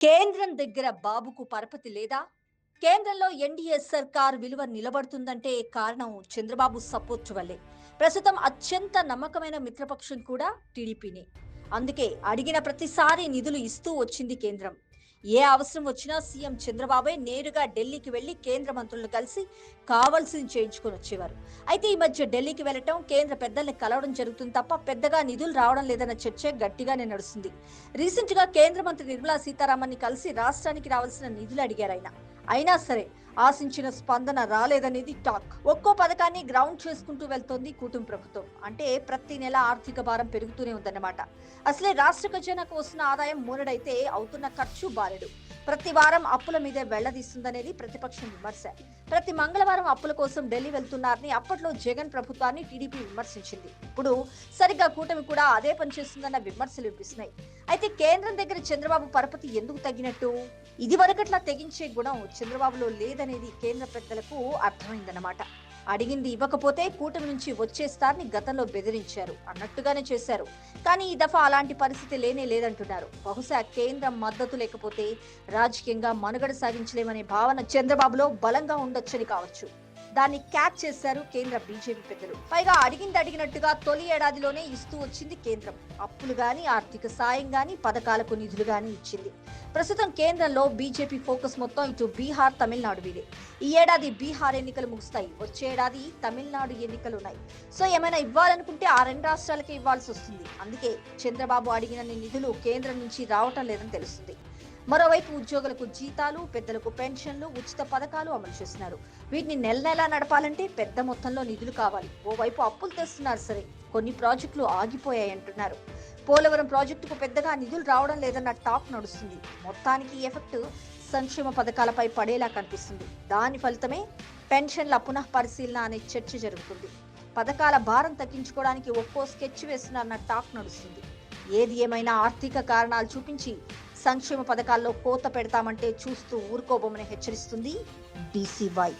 కేంద్రం దగ్గర బాబుకు పరపతి లేదా? కేంద్రంలో ఎన్డీఏ సర్కార్ విలువ నిలబడుతుందంటే కారణం చంద్రబాబు సపోర్ట్ వల్లే. ప్రస్తుతం అత్యంత నమ్మకమైన మిత్రపక్షం కూడా టీడీపీనే. అందుకే అడిగిన ప్రతిసారి నిధులు ఇస్తూ వచ్చింది కేంద్రం. ఏ అవసరం వచ్చినా సీఎం చంద్రబాబే నేరుగా ఢిల్లీకి వెళ్ళి కేంద్ర మంత్రులను కలిసి కావాల్సింది చేయించుకొని వచ్చేవారు. అయితే ఈ మధ్య ఢిల్లీకి వెళ్ళటం కేంద్ర పెద్దల్ని కలవడం జరుగుతుంది తప్ప పెద్దగా నిధులు రావడం లేదన్న చర్చ గట్టిగానే నడుస్తుంది. రీసెంట్గా కేంద్ర మంత్రి నిర్మలా సీతారామన్ని కలిసి రాష్ట్రానికి రావాల్సిన నిధులు అడిగారు ఆయన. అయినా సరే ఆశించిన స్పందన రాలేదనేది టాక్. ఒక్కో పథకాన్ని గ్రౌండ్ చేసుకుంటూ వెళ్తోంది కూటమి ప్రభుత్వం. అంటే ప్రతి నెల ఆర్థిక భారం పెరుగుతూనే ఉందన్నమాట. అసలే రాష్ట్ర ఖజానాకు వస్తున్న ఆదాయం మూనడైతే అవుతున్న ఖర్చు బారెడు. ప్రతి వారం అప్పుల మీదే వెళ్ళదీస్తుందనేది ప్రతిపక్షం విమర్శ. ప్రతి మంగళవారం అప్పుల కోసం ఢిల్లీ వెళ్తున్నారని అప్పట్లో జగన్ ప్రభుత్వాన్ని టీడీపీ విమర్శించింది. ఇప్పుడు సరిగ్గా కూటమి కూడా అదే పని చేస్తుందన్న విమర్శలు వినిపిస్తున్నాయి. అయితే కేంద్రం దగ్గర చంద్రబాబు పరపతి ఎందుకు తగ్గినట్టు? ఇది వరకట్లా తెగించే గుణం చంద్రబాబులో లేదనేది కేంద్ర పెద్దలకు అర్థమైందన్నమాట. అడిగింది ఇవ్వకపోతే కూటమి నుంచి వచ్చేస్తారని గతంలో బెదిరించారు అన్నట్టుగానే చేశారు. కానీ ఈ దఫా అలాంటి పరిస్థితి లేనే లేదంటున్నారు. బహుశా కేంద్రం మద్దతు లేకపోతే రాజకీయంగా మనుగడ సాగించలేమనే భావన చంద్రబాబులో బలంగా ఉండొచ్చని కావచ్చు. దాన్ని క్యాచ్ చేశారు కేంద్ర బీజేపీ పెద్దలు. పైగా అడిగింది అడిగినట్టుగా తొలి ఏడాదిలోనే ఇస్తూ వచ్చింది కేంద్రం. అప్పులు గాని ఆర్థిక సాయం గాని పథకాలకు నిధులు గాని ఇచ్చింది. ప్రస్తుతం కేంద్రంలో బీజేపీ ఫోకస్ మొత్తం ఇటు బీహార్ తమిళనాడు మీదే. ఈ ఏడాది బీహార్ ఎన్నికలు ముగుస్తాయి. వచ్చే ఏడాది తమిళనాడు ఎన్నికలు ఉన్నాయి. సో ఏమైనా ఇవ్వాలనుకుంటే ఆ రెండు రాష్ట్రాలకే ఇవ్వాల్సి వస్తుంది. అందుకే చంద్రబాబు అడిగినన్ని నిధులు కేంద్రం నుంచి రావటం లేదని తెలుస్తుంది. మరోవైపు ఉద్యోగులకు జీతాలు పెద్దలకు పెన్షన్లు ఉచిత పథకాలు అమలు చేస్తున్నారు. వీటిని నెల నెలా నడపాలంటే పెద్ద మొత్తంలో నిధులు కావాలి. ఓవైపు అప్పులు తెస్తున్నారు సరే కొన్ని ప్రాజెక్టులు ఆగిపోయాయి అంటున్నారు. పోలవరం ప్రాజెక్టుకు పెద్దగా నిధులు రావడం లేదన్న టాక్ నడుస్తుంది. మొత్తానికి ఎఫెక్ట్ సంక్షేమ పథకాలపై పడేలా కనిపిస్తుంది. దాని ఫలితమే పెన్షన్ల పునః పరిశీలన అనే చర్చ జరుగుతుంది. పథకాల భారం తగ్గించుకోవడానికి ఒక్కో స్కెచ్ వేస్తున్నారన్న టాక్ నడుస్తుంది. ఏది ఏమైనా ఆర్థిక కారణాలు చూపించి సంక్షేమ పథకాల్లో కోత పెడతామంటే చూస్తూ ఊరుకోబోమని హెచ్చరిస్తుంది బీసీవై